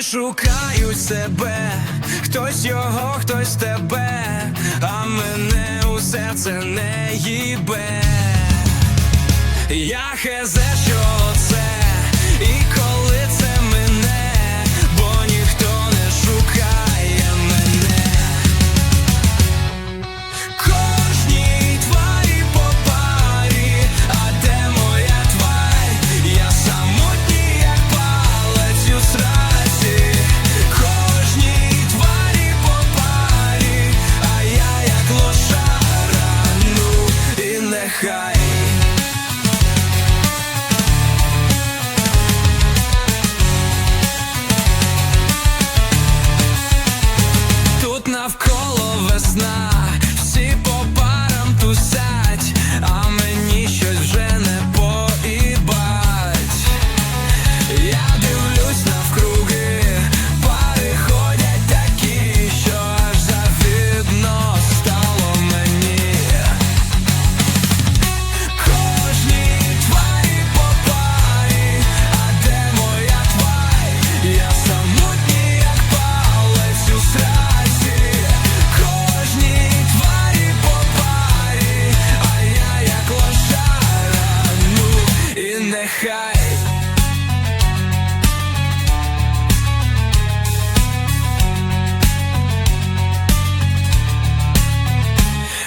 Всі шукають себе, хтось його, хтось тебе, а мене у серце не їбе. Я хезе, що Тут навколо весна, нехай.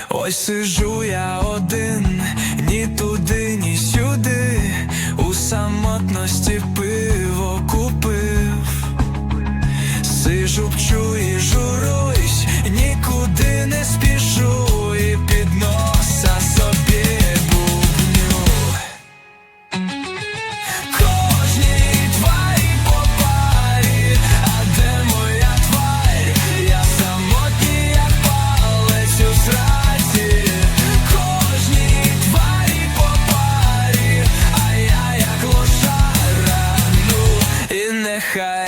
Ось сижу я один, ні туди, ні сюди, у самотності пиво купив, сижу пчу і журу, нехай.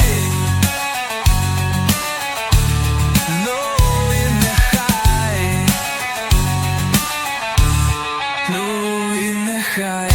Ну і нехай. Ну і нехай.